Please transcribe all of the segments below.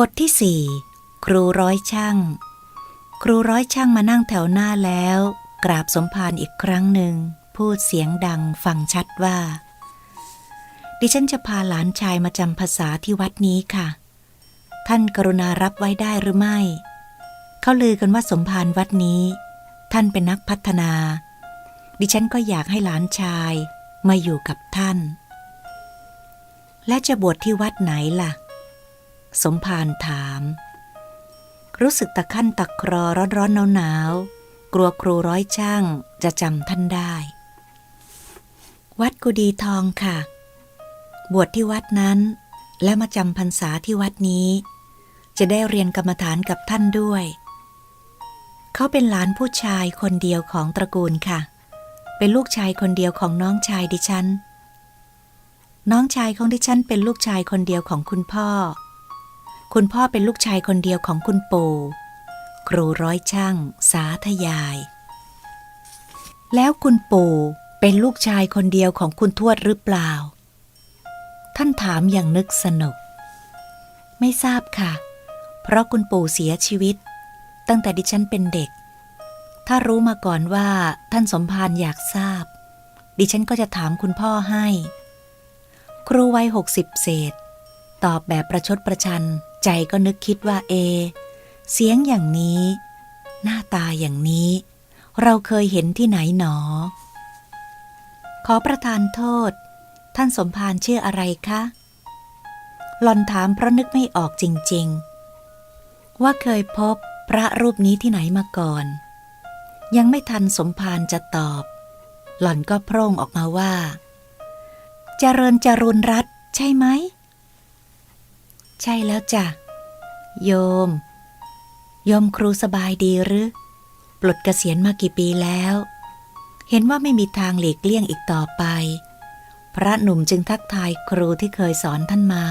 บทที่สี่ครูร้อยช่าง ครูร้อยช่างมานั่งแถวหน้าแล้ว กราบสมภารอีกครั้งหนึ่ง พูดเสียงดังฟังชัดว่า ดิฉันจะพาหลานชายมาจำภาษาที่วัดนี้ค่ะ ท่านกรุณารับไว้ได้หรือไม่ เขาลือกันว่าสมภารวัดนี้ ท่านเป็นนักพัฒนา ดิฉันก็อยากให้หลานชายมาอยู่กับท่าน และจะบวชที่วัดไหนล่ะ สมภารถาม รู้สึกตะขั้นตะครอร้อนร้อนหนาวหนาวกลัวครูร้อยช่างจะจำท่านได้ วัดกุดีทองค่ะ บวชที่วัดนั้น และมาจำพรรษาที่วัดนี้ จะได้เรียนกรรมฐานกับท่านด้วย เขาเป็นหลานผู้ชายคนเดียวของตระกูลค่ะ เป็นลูกชายคนเดียวของน้องชายดิฉันน้องชายของดิฉันเป็นลูกชายคนเดียวของคุณพ่อ คุณพ่อเป็นลูกชายคนเดียวของคุณปู่ครูร้อยช่าง สาธยาย แล้วคุณปู่เป็นลูกชายคนเดียวของคุณทวดหรือเปล่า ท่านถามอย่างนึกสนุก ไม่ทราบค่ะ เพราะคุณปู่เสียชีวิต ตั้งแต่ดิฉันเป็นเด็ก ถ้ารู้มาก่อนว่าท่านสมภารอยากทราบ ดิฉันก็จะถามคุณพ่อให้ ครูวัยหกสิบเศษ ตอบแบบประชดประชัน ใจก็นึกคิดว่าเอ เสียงอย่างนี้ หน้าตาอย่างนี้ เราเคยเห็นที่ไหนหนอ ขอประทานโทษ ท่านสมภารชื่ออะไรคะหลอนถามเพราะนึกไม่ออกจริง ๆ ว่าเคยพบพระรูปนี้ที่ไหนมาก่อน ยังไม่ทันสมภารจะตอบ หล่อนก็พร่งออกมาว่าเจริญจรุนรัตใช่ไหม ใช่แล้วจ้ะ โยม โยมครูสบายดีหรือ ปลดเกษียณมากี่ปีแล้ว เห็นว่าไม่มีทางหลีกเลี่ยงอีกต่อไป พระหนุ่มจึงทักทายครูที่เคยสอนท่านมา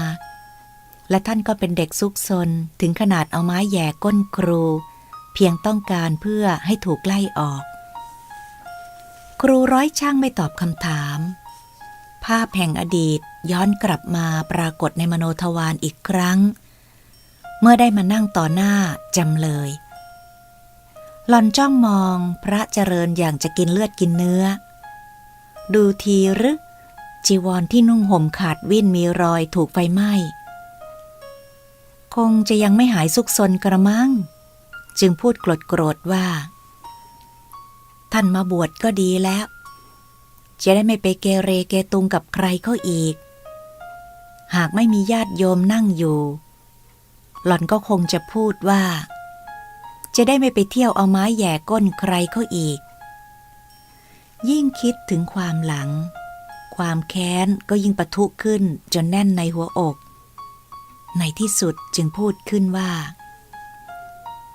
และท่านก็เป็นเด็กซุกซนถึงขนาดเอาไม้แย่ก้นครู เพียงต้องการเพื่อให้ถูกไล่ออก ครูร้อยช่างไม่ตอบคำถาม ภาพแห่งอดีต ย้อนกลับมาปรากฏในมโนทวารอีกครั้ง เมื่อได้มานั่งต่อหน้าจำเลย หลอนจ้องมองพระเจริญอย่างจะกินเลือดกินเนื้อ ดูทีหรือจีวรที่นุ่งห่มขาดวิ่นมีรอยถูกไฟไหม้ คงจะยังไม่หายสุกซนกระมัง จึงพูดโกรธโกรธว่า ท่านมาบวชก็ดีแล้ว จะได้ไม่ไปเกเรเกตุงกับใครเขาอีก หากไม่มีญาติโยมนั่งอยู่ หล่อนก็คงจะพูดว่า จะได้ไม่ไปเที่ยวเอาไม้แย่ก้นใครเขาอีก ยิ่งคิดถึงความหลัง ความแค้นก็ยิ่งปะทุขึ้นจนแน่นในหัวอก ในที่สุดจึงพูดขึ้นว่า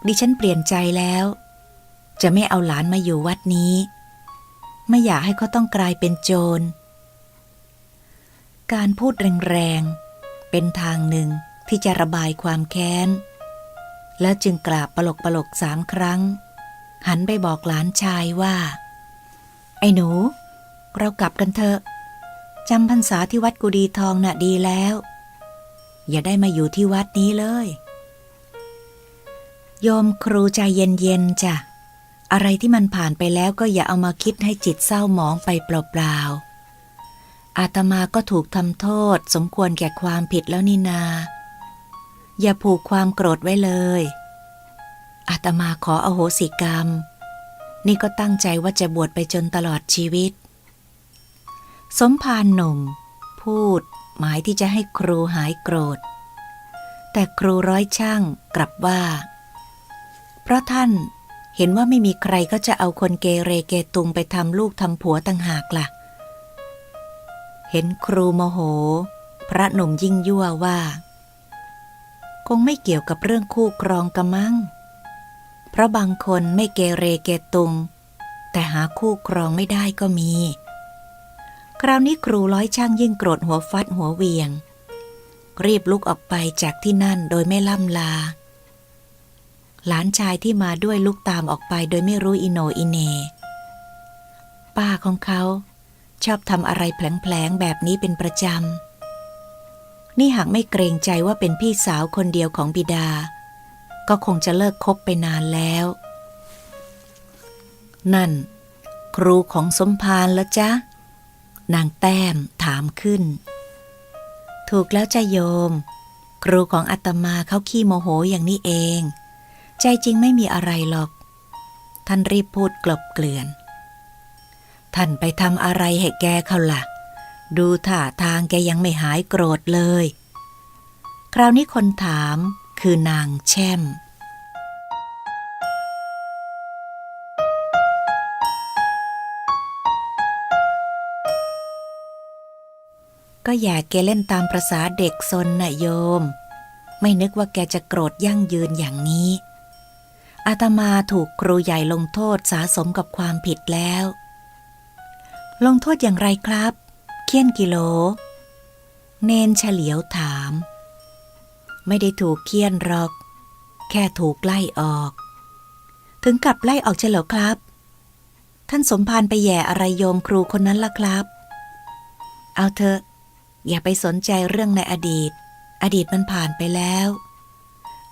ดิฉันเปลี่ยนใจแล้ว จะไม่เอาหลานมาอยู่วัดนี้ ไม่อยากให้เขาต้องกลายเป็นโจร การพูดแรงๆ เป็นทางหนึ่งที่จะระบายความแค้น แล้วจึงกราบปลกปลกๆสามครั้ง หันไปบอกหลานชายว่า ไอ้หนู เรากลับกันเถอะจำพรรษาที่วัดกุดีทองน่ะดีแล้ว อย่าได้มาอยู่ที่วัดนี้เลย โยมครูใจเย็นๆจ้ะอะไรที่มันผ่านไปแล้วก็อย่าเอามาคิดให้จิตเศร้าหมองไปเปล่าๆ อาตมาก็ถูกทำโทษ สมควรแก่ความผิดแล้วนี่นา อย่าผูกความโกรธไว้เลย อาตมาขออโหสิกรรม นี่ก็ตั้งใจว่าจะบวชไปจนตลอดชีวิต สมภารหนุ่ม พูดหมายที่จะให้ครูหายโกรธ แต่ครูร้อยช่างกลับว่า เพราะท่านเห็นว่าไม่มีใครก็จะเอาคนเกเรเกตุงไปทำลูกทำผัวต่างหากล่ะ เห็นครูโมโห พระหนุ่มยิ่งยั่วว่า คงไม่เกี่ยวกับเรื่องคู่ครองกะมัง เพราะบางคนไม่เกเรเกตุง แต่หาคู่ครองไม่ได้ก็มี คราวนี้ครูร้อยช่างยิ่งโกรธหัวฟัดหัวเวียง รีบลุกออกไปจากที่นั่นโดยไม่ล่ำลา หลานชายที่มาด้วยลุกตามออกไปโดยไม่รู้อิโนอิเน ป้าของเขา ชอบทำอะไรแผลงๆแบบนี้เป็นประจำ นี่หากไม่เกรงใจว่าเป็นพี่สาวคนเดียวของบิดา ก็คงจะเลิกคบไปนานแล้ว นั่น ครูของสมภารละจ๊ะ นางแต้มถามขึ้น ถูกแล้วจะโยม ครูของอาตมาเขาขี้โมโหอย่างนี้เอง ใจจริงไม่มีอะไรหรอก ท่านรีบพูดกลบเกลื่อน ท่านไปทำอะไรให้แกเขาล่ะ ดูท่าทางแกยังไม่หายโกรธเลย คราวนี้คนถามคือนางแช่ม ก็อย่าแกเล่นตามประษาเด็กซนนะโยม ไม่นึกว่าแกจะโกรธยั่งยืนอย่างนี้อาตมาถูกครูใหญ่ลงโทษสาสมกับความผิดแล้ว ลงโทษอย่างไรครับ เคี่ยนกิโล เนนเฉลียวถาม ไม่ได้ถูกเคี่ยนหรอก แค่ถูกไล่ออก ถึงกับไล่ออกเฉลอครับ ท่านสมภารไปแย่อะไรโยมครูคนนั้นล่ะครับ เอาเถอะ อย่าไปสนใจเรื่องในอดีต อดีตมันผ่านไปแล้ว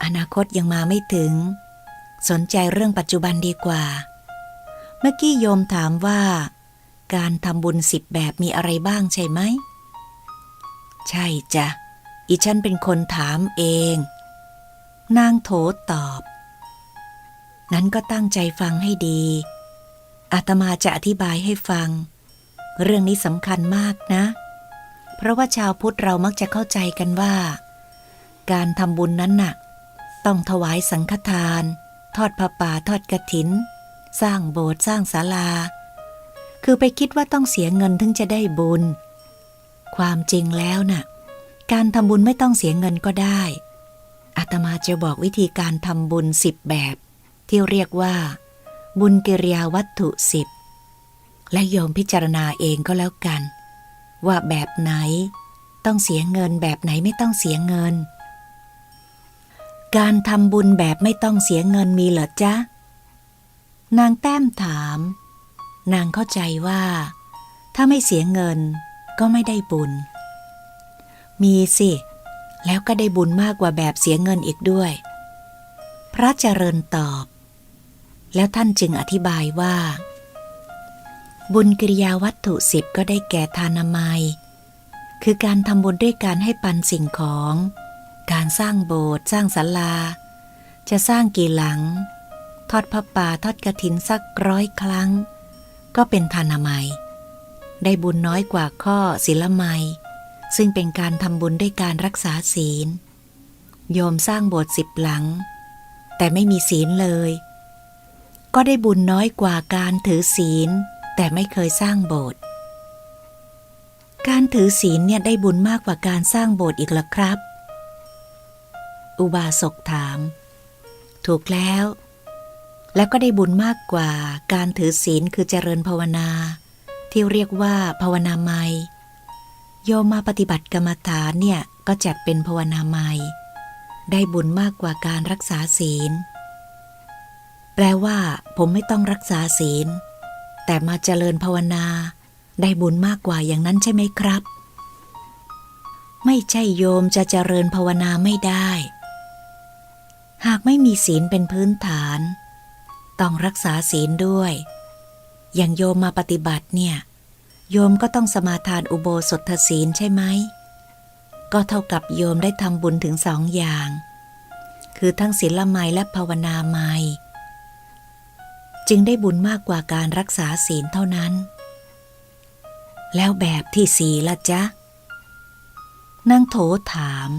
อนาคตยังมาไม่ถึง สนใจเรื่องปัจจุบันดีกว่า เมื่อกี้โยมถามว่า การทำบุญสิบแบบมีอะไรบ้างใช่ไหม ใช่จ้ะ อีฉันเป็นคนถามเอง นางโถตอบ นั้นก็ตั้งใจฟังให้ดี อาตมาจะอธิบายให้ฟัง เรื่องนี้สำคัญมากนะ เพราะว่าชาวพุทธเรามักจะเข้าใจกันว่า การทำบุญนั้นน่ะ ต้องถวายสังฆทาน ทอดผ้าป่าทอดกระถิน สร้างโบสถ์สร้างศาลา คือไปคิดว่าต้องเสียเงินถึงจะได้บุญ ความจริงแล้วน่ะ การทำบุญไม่ต้องเสียเงินก็ได้ อาตมาจะบอกวิธีการทำบุญสิบแบบ ที่เรียกว่า บุญกิริยาวัตถุสิบและโยมพิจารณาเองก็แล้วกัน ว่าแบบไหนต้องเสียเงินแบบไหนไม่ต้องเสียเงิน การทำบุญแบบไม่ต้องเสียเงินมีเหรอจ๊ะ นางแต้มถาม นางเข้าใจว่า ถ้าไม่เสียเงินก็ไม่ได้บุญ มีสิ แล้วก็ได้บุญมากกว่าแบบเสียเงินอีกด้วย พระเจริญตอบ แล้วท่านจึงอธิบายว่า บุญกิริยาวัตถุสิบก็ได้แก่ทานามัย คือการทำบุญด้วยการให้ปันสิ่งของ การสร้างโบสถ์สร้างศาลา จะสร้างกี่หลัง ทอดพระป่าทอดกระถินสักร้อยครั้ง ก็เป็นทานามัย ได้บุญน้อยกว่าข้อศีลไมัยซึ่งเป็นการทำบุญด้วยการรักษาศีล โยมสร้างโบสถ์สิบหลัง แต่ไม่มีศีลเลย ก็ได้บุญน้อยกว่าการถือศีล แต่ไม่เคยสร้างโบสถ์การถือศีลเนี่ยได้บุญมากกว่าการสร้างโบสถ์อีกหรอครับ อุบาสกถาม ถูกแล้ว แล้วก็ได้บุญมากกว่าการถือศีลคือเจริญภาวนา ที่เรียกว่าภาวนาไมยโยมมาปฏิบัติกรรมฐานเนี่ยก็จัดเป็นภาวนาไมยได้บุญมากกว่าการรักษาศีล แปลว่าผมไม่ต้องรักษาศีล แต่มาเจริญภาวนา ได้บุญมากกว่าอย่างนั้นใช่ไหมครับ ไม่ใช่โยมจะเจริญภาวนาไม่ได้ หากไม่มีศีลเป็นพื้นฐาน ต้องรักษาศีลด้วย อย่างโยมมาปฏิบัติเนี่ย โยมก็ต้องสมาทานอุโบสถศีลใช่ไหม ก็เท่ากับโยมได้ทำบุญถึงสองอย่าง คือทั้งศีลไมยและภาวนาไมยจึงได้บุญมากกว่าการรักษาศีลเท่านั้น แล้วแบบที่สีละจ๊ะนางโถถาม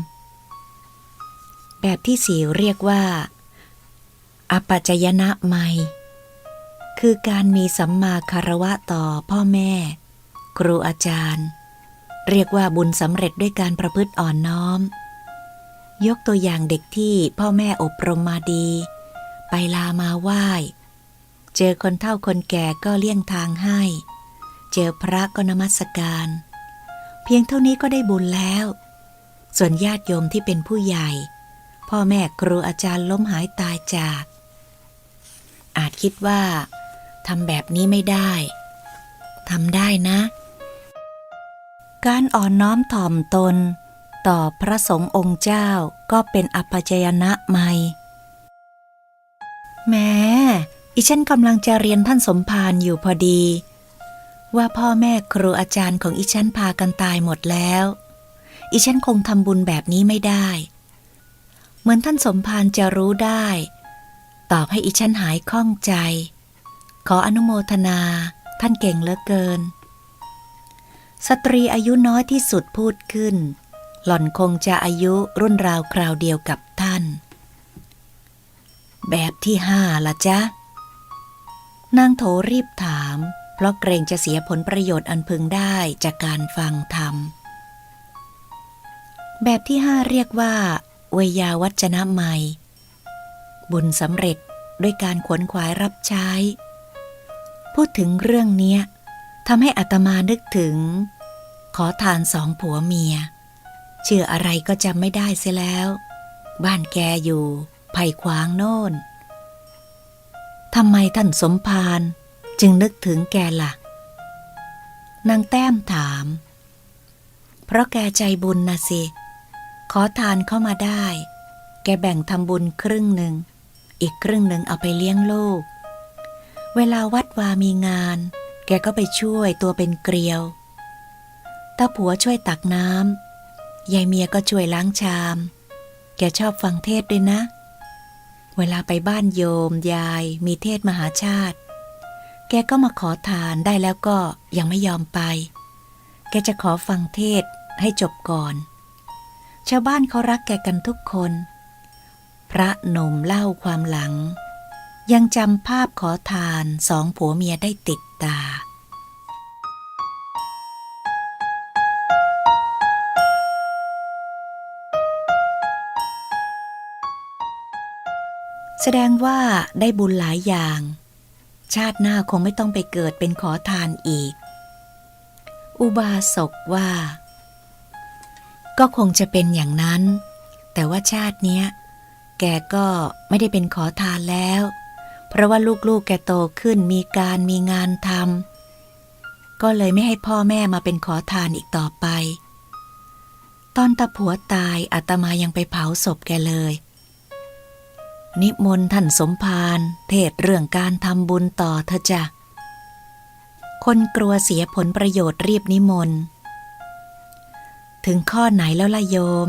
แบบที่สี่เรียกว่า อปัจจยนะไมยคือการมีสัมมาคารวะต่อพ่อแม่ ครูอาจารย์ เรียกว่าบุญสำเร็จด้วยการประพฤติอ่อนน้อม ยกตัวอย่างเด็กที่พ่อแม่อบรมมาดี ไปลามาไหว้ เจอคนเฒ่าคนแก่ก็เลี่ยงทางให้ เจอพระก็นมัสการ เพียงเท่านี้ก็ได้บุญแล้ว ส่วนญาติโยมที่เป็นผู้ใหญ่ พ่อแม่ครูอาจารย์ล้มหายตายจาก อาจคิดว่าทำแบบนี้ไม่ได้ทำได้นะ การอ่อนน้อมถ่อมตน ต่อพระสงฆ์องค์เจ้าก็เป็นอัปจยนะไม่แม้อีฉันกำลังจะเรียนท่านสมภารอยู่พอดี ว่าพ่อแม่ครูอาจารย์ของอีฉันพากันตายหมดแล้ว อีฉันคงทำบุญแบบนี้ไม่ได้ เหมือนท่านสมภารจะรู้ได้ ตอบให้อีฉันหายข้องใจ ขออนุโมทนา ท่านเก่งเหลือเกิน สตรีอายุน้อยที่สุดพูดขึ้น หล่อนคงจะอายุรุ่นราวคราวเดียวกับท่าน แบบที่ห้าละจ๊ะ นางโถรีบถาม เพราะเกรงจะเสียผลประโยชน์อันพึงได้จากการฟังธรรม แบบที่ห้าเรียกว่าเวยาวัจนะไมย บุญสำเร็จด้วยการขวนขวายรับใช้ พูดถึงเรื่องเนี้ยทำให้อัตมานึกถึง ขอทานสองผัวเมียชื่ออะไรก็จำไม่ได้เสียแล้ว บ้านแกอยู่ไผ่ขวางโน่นทำไมท่านสมภารจึงนึกถึงแกละ่ะ นางแต้มถาม เพราะแกใจบุญนะสิ ขอทานเข้ามาได้ แกแบ่งทำบุญครึ่งหนึ่ง อีกครึ่งหนึ่งเอาไปเลี้ยงลูก เวลาวัดวามีงาน แกก็ไปช่วยตัวเป็นเกลียวตาผัวช่วยตักน้ำยายเมียก็ช่วยล้างชาม แกชอบฟังเทศด้วยนะ เวลาไปบ้านโยมยายมีเทศมหาชาติ แกก็มาขอทานได้แล้วก็ยังไม่ยอมไป แกจะขอฟังเทศให้จบก่อน ชาวบ้านเขารักแกกันทุกคน พระนมเล่าความหลัง ยังจำภาพขอทานสองผัวเมียได้ติดตา แสดงว่าได้บุญหลายอย่าง ชาติหน้าคงไม่ต้องไปเกิดเป็นขอทานอีก อุบาสกว่า ก็คงจะเป็นอย่างนั้น แต่ว่าชาติเนี้ย แกก็ไม่ได้เป็นขอทานแล้ว เพราะว่าลูกๆแกโตขึ้นมีการมีงานทำก็เลยไม่ให้พ่อแม่มาเป็นขอทานอีกต่อไป ตอนตาผัวตายอาตมายังไปเผาศพแกเลย นิมนต์ท่านสมภารเทศเรื่องการทำบุญต่อเถอะจ้ะคนกลัวเสียผลประโยชน์รีบนิมนต์ถึงข้อไหนแล้วล่ะโยม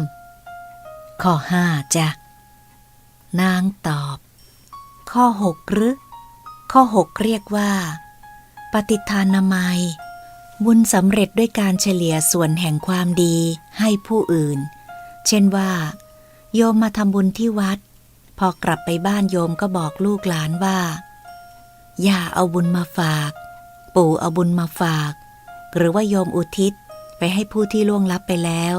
ข้อห้าจ้ะ นางตอบ ข้อหกหรือข้อหกเรียกว่า ปฏิทานามัย บุญสำเร็จด้วยการเฉลี่ยส่วนแห่งความดีให้ผู้อื่น เช่นว่า โยมมาทำบุญที่วัด พอกลับไปบ้านโยมก็บอกลูกหลานว่า อย่าเอาบุญมาฝาก ปู่เอาบุญมาฝาก หรือว่าโยมอุทิศไปให้ผู้ที่ล่วงลับไปแล้ว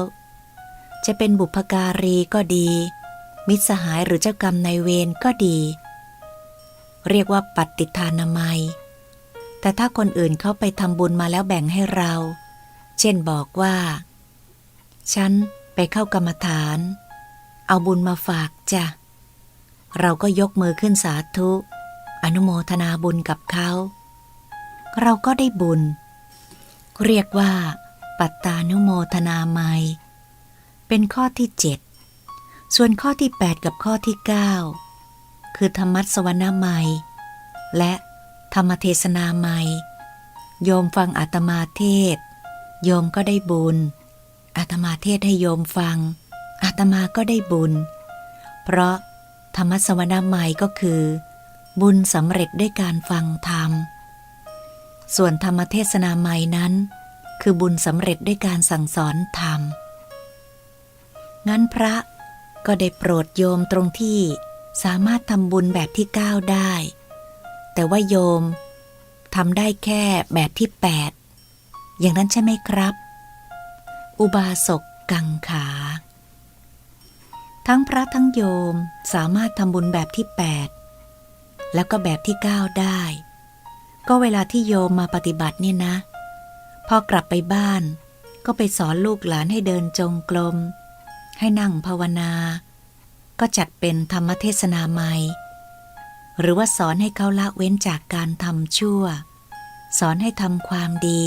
จะเป็นบุพการีก็ดี มิตรสหายหรือเจ้ากรรมนายเวรก็ดี เรียกว่าปฏิทานามัย แต่ถ้าคนอื่นเขาไปทำบุญมาแล้วแบ่งให้เรา เช่นบอกว่า ฉันไปเข้ากรรมฐาน เอาบุญมาฝากจ้ะ เราก็ยกมือขึ้นสาธุ อนุโมทนาบุญกับเขา เราก็ได้บุญ เรียกว่า ปัตตานุโมทนาไมเป็นข้อที่เจ็ด ส่วนข้อที่ 8 กับข้อที่ 9 คือธรรมัสวนาไมยและธรรมเทศนาไมยโยมฟังอาตมาเทศ โยมก็ได้บุญอาตมาเทศให้โยมฟัง อาตมาก็ได้บุญ เพราะธรรมสวนาไมยก็คือ บุญสำเร็จด้วยการฟังธรรม ส่วนธรรมเทศนาไมยนั้น คือบุญสำเร็จด้วยการสั่งสอนธรรม งั้นพระ ก็ได้โปรดโยมตรงที่สามารถทำบุญแบบที่เก้าได้ แต่ว่าโยมทำได้แค่แบบที่แปดอย่างนั้นใช่ไหมครับ อุบาสกกังขา ทั้งพระทั้งโยมสามารถทำบุญแบบที่ 8 แล้วก็แบบที่ 9 ได้ ก็เวลาที่โยมมาปฏิบัติเนี่ยนะ พอกลับไปบ้าน ก็ไปสอนลูกหลานให้เดินจงกรม ให้นั่งภาวนา ก็จัดเป็นธรรมเทศนาใหม่ หรือว่าสอนให้เขาละเว้นจากการทำชั่ว สอนให้ทำความดี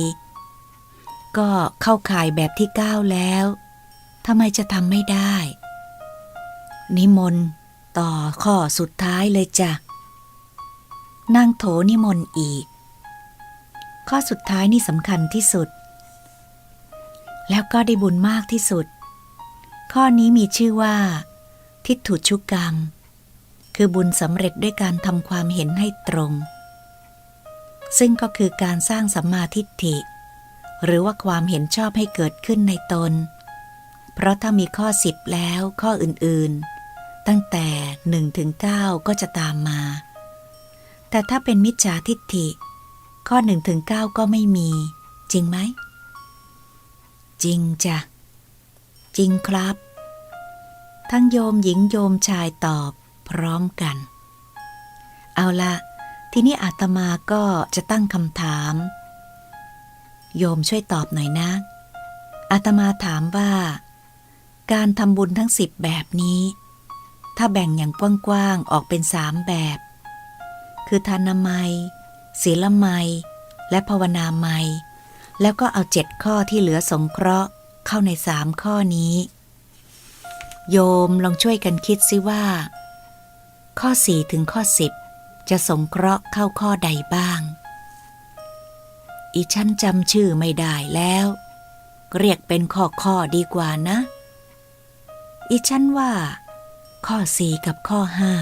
ก็เข้าข่ายแบบที่9แล้วทำไมจะทำไม่ได้ นิมนต์ต่อข้อสุดท้ายเลยจ้ะนางโถนิมนต์อีก ข้อสุดท้ายนี่สำคัญที่สุด แล้วก็ได้บุญมากที่สุด ข้อนี้มีชื่อว่า ทิฏฐุชุกรรม คือบุญสำเร็จด้วยการทำความเห็นให้ตรง ซึ่งก็คือการสร้างสัมมาทิฏฐิ หรือว่าความเห็นชอบให้เกิดขึ้นในตน เพราะถ้ามีข้อสิบแล้วข้ออื่นๆ ตั้งแต่หนึ่งถึงเก้าก็จะตามมา แต่ถ้าเป็นมิจฉาทิฏฐิ ข้อหนึ่งถึงเก้าก็ไม่มี จริงไหมจริงจ้ะจริงครับ ทั้งโยมหญิงโยมชายตอบพร้อมกัน เอาละทีนี้อาตมาก็จะตั้งคำถาม โยมช่วยตอบหน่อยนะ อาตมาถามว่า การทำบุญทั้งสิบแบบนี้ ถ้าแบ่งอย่างกว้างๆออกเป็นสามแบบ คือทานามัยศีลไมยและภาวนาไมยแล้วก็เอาเจ็ดข้อที่เหลือสงเคราะห์เข้าในสามข้อนี้ โยมลองช่วยกันคิดซิว่า ข้อสี่ถึงข้อสิบจะสงเคราะห์เข้าข้อใดบ้าง อีฉันจำชื่อไม่ได้แล้ว เรียกเป็นข้อข้อดีกว่านะ อีฉันว่า ข้อสี่กับข้อห้า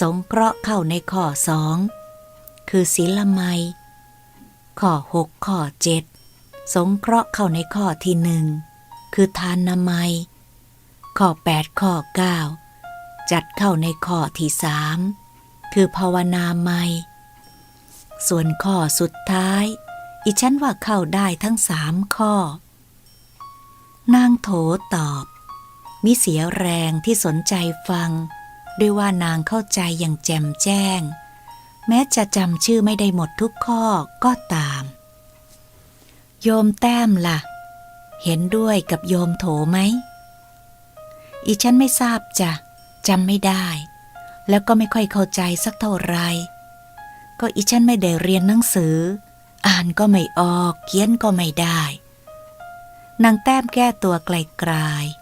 สงเคราะห์เข้าในข้อสองคือศีลไมยข้อหกข้อเจ็ดสงเคราะห์เข้าในข้อที่หนึ่งคือทานนามัย ข้อแปดข้อเก้าจัดเข้าในข้อที่สามคือภาวนาไมยส่วนข้อสุดท้าย อีฉันว่าเข้าได้ทั้งสามข้อ นางโถตอบ มิเสียแรงที่สนใจฟัง ด้วยว่านางเข้าใจอย่างแจ่มแจ้ง แม้จะจำชื่อไม่ได้หมดทุกข้อก็ตาม โยมแต้มล่ะ เห็นด้วยกับโยมโถไหม อีฉันไม่ทราบจ้ะจำไม่ได้ แล้วก็ไม่ค่อยเข้าใจสักเท่าไหรก็อีฉันไม่ได้เรียนหนังสือ อ่านก็ไม่ออก เขียนก็ไม่ได้ นางแต้มแก้ตัวไกลๆ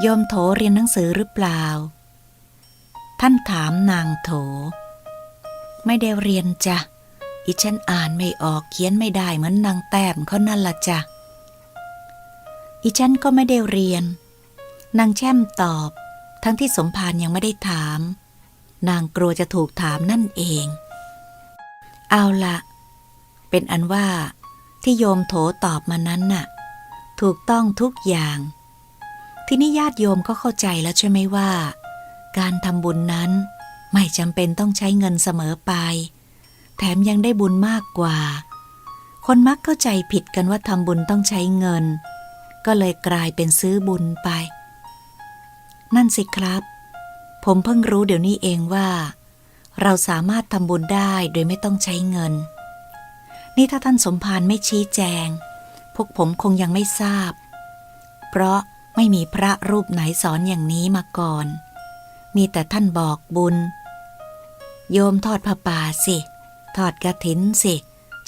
โยมโถเรียนหนังสือหรือเปล่า ท่านถามนางโถ ไม่ได้เรียนจ้ะ อีฉันอ่านไม่ออกเขียนไม่ได้เหมือนนางแต้มเขานั่นละจ้ะ อีฉันก็ไม่ได้เรียน นางแช่มตอบ ทั้งที่สมภารยังไม่ได้ถาม นางกลัวจะถูกถามนั่นเอง เอาละเป็นอันว่าที่โยมโถตอบมานั้นน่ะ ถูกต้องทุกอย่าง ที่นี่ญาติโยมก็เข้าใจแล้วใช่ไหมว่า การทำบุญนั้น ไม่จำเป็นต้องใช้เงินเสมอไป แถมยังได้บุญมากกว่า คนมักเข้าใจผิดกันว่าทำบุญต้องใช้เงิน ก็เลยกลายเป็นซื้อบุญไป นั่นสิครับ ผมเพิ่งรู้เดี๋ยวนี้เองว่า เราสามารถทำบุญได้โดยไม่ต้องใช้เงิน นี่ถ้าท่านสมภารไม่ชี้แจง พวกผมคงยังไม่ทราบ เพราะไม่มีพระรูปไหนสอนอย่างนี้มาก่อน มีแต่ท่านบอกบุญ โยมทอดผ้าป่าสิ ทอดกระถินสิ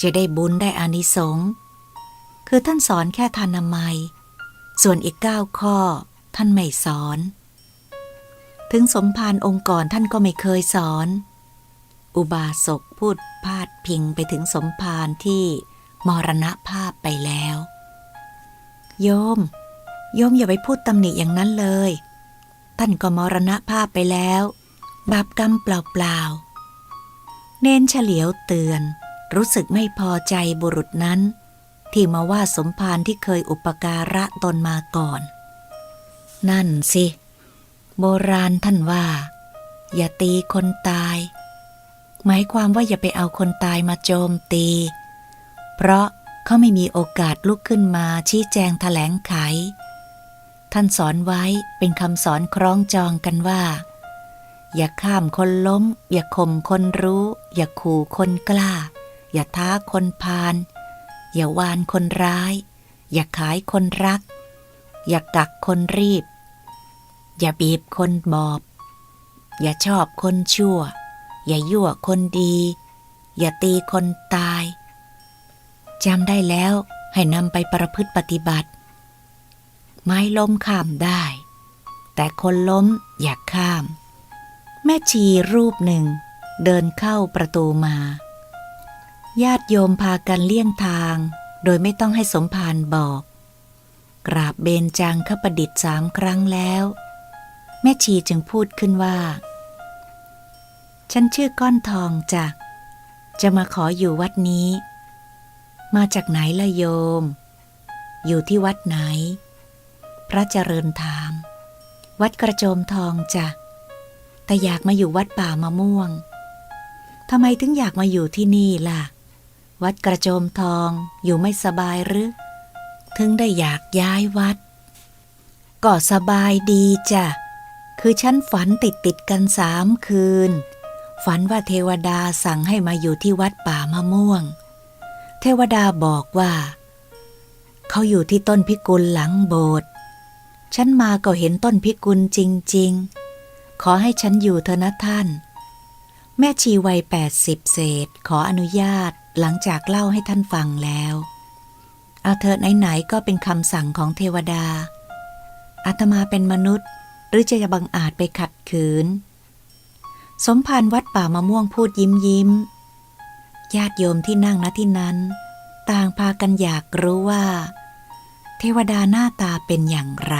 จะได้บุญได้อานิสงส์คือท่านสอนแค่ทานามัย ส่วนอีกเก้าข้อท่านไม่สอน ถึงสมภารองค์ก่อนท่านก็ไม่เคยสอน อุบาสกพูดพาดพิงไปถึงสมภารที่มรณภาพไปแล้ว โยม โยมอย่าไปพูดตำหนิอย่างนั้นเลย ท่านก็มรณภาพไปแล้ว บาปกรรมเปล่าๆ เน้นเฉลียวเตือน รู้สึกไม่พอใจบุรุษนั้น ที่มาว่าสมภารที่เคยอุปการะตนมาก่อน นั่นสิ โบราณท่านว่า อย่าตีคนตาย หมายความว่าอย่าไปเอาคนตายมาโจมตี เพราะเขาไม่มีโอกาสลุกขึ้นมาชี้แจงแถลงไข ท่านสอนไว้เป็นคำสอนคล้องจองกันว่า อย่าข้ามคนล้ม อย่าข่มคนรู้ อย่าขู่คนกล้า อย่าท้าคนพาลอย่าวานคนร้าย อย่าขายคนรัก อย่ากักคนรีบ อย่าบีบคนบอบ อย่าชอบคนชั่ว อย่ายั่วคนดี อย่าตีคนตายจำได้แล้วให้นำไปประพฤติปฏิบัติ ไม้ล้มข้ามได้ แต่คนล้มอย่าข้าม แม่ชีรูปหนึ่ง เดินเข้าประตูมา ญาติโยมพากันเลี่ยงทาง โดยไม่ต้องให้สมภารบอก กราบเบญจางคประดิษฐ์สามครั้งแล้ว แม่ชีจึงพูดขึ้นว่า ฉันชื่อก้อนทองจ้ะ จะมาขออยู่วัดนี้ มาจากไหนละโยม อยู่ที่วัดไหน พระเจริญถาม วัดกระโจมทองจ้ะ แต่อยากมาอยู่วัดป่ามะม่วงทำไมถึงอยากมาอยู่ที่นี่ล่ะ วัดกระโจมทองอยู่ไม่สบายหรือ ถึงได้อยากย้ายวัด ก็สบายดีจ้ะ คือฉันฝันติดติดกันสามคืน ฝันว่าเทวดาสั่งให้มาอยู่ที่วัดป่ามะม่วง เทวดาบอกว่าเขาอยู่ที่ต้นพิกุลหลังโบสถ์ฉันมาก็เห็นต้นพิกุลจริง ๆ ขอให้ฉันอยู่เถอะนะท่าน แม่ชีวัยแปดสิบเศษ ขออนุญาตหลังจากเล่าให้ท่านฟังแล้ว เอาเถอะไหนๆก็เป็นคำสั่งของเทวดา อาตมาเป็นมนุษย์ หรือจะบังอาจไปขัดขืน สมภารวัดป่ามะม่วงพูดยิ้มยิ้มญาติโยมที่นั่งณที่นั้น ต่างพากันอยากรู้ว่า เทวดาหน้าตาเป็นอย่างไร